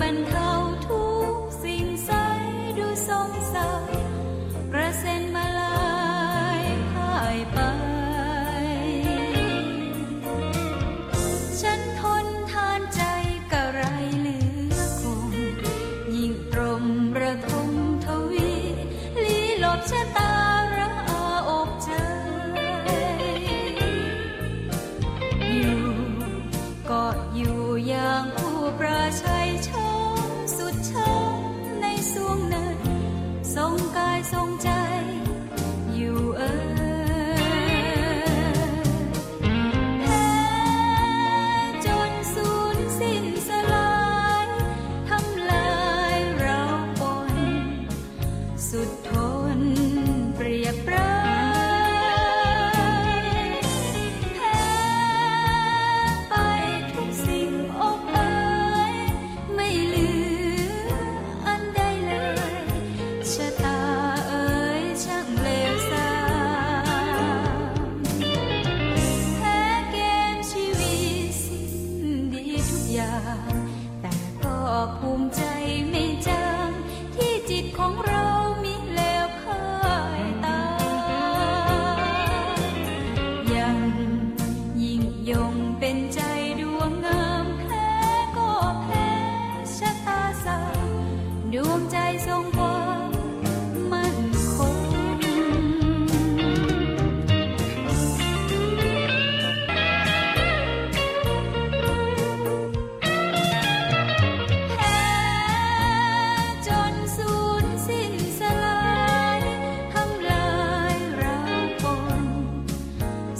บรรเทาทุกสิ่งใสดูสงสารกระเซ็น ประชัยชมสุดชมในสวงเนินทรงกายทรงใจอยู่เอ่อสุดท้อ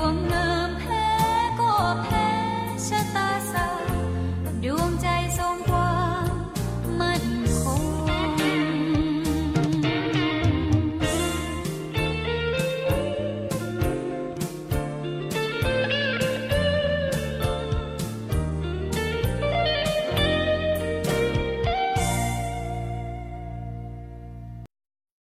我们拍过拍下大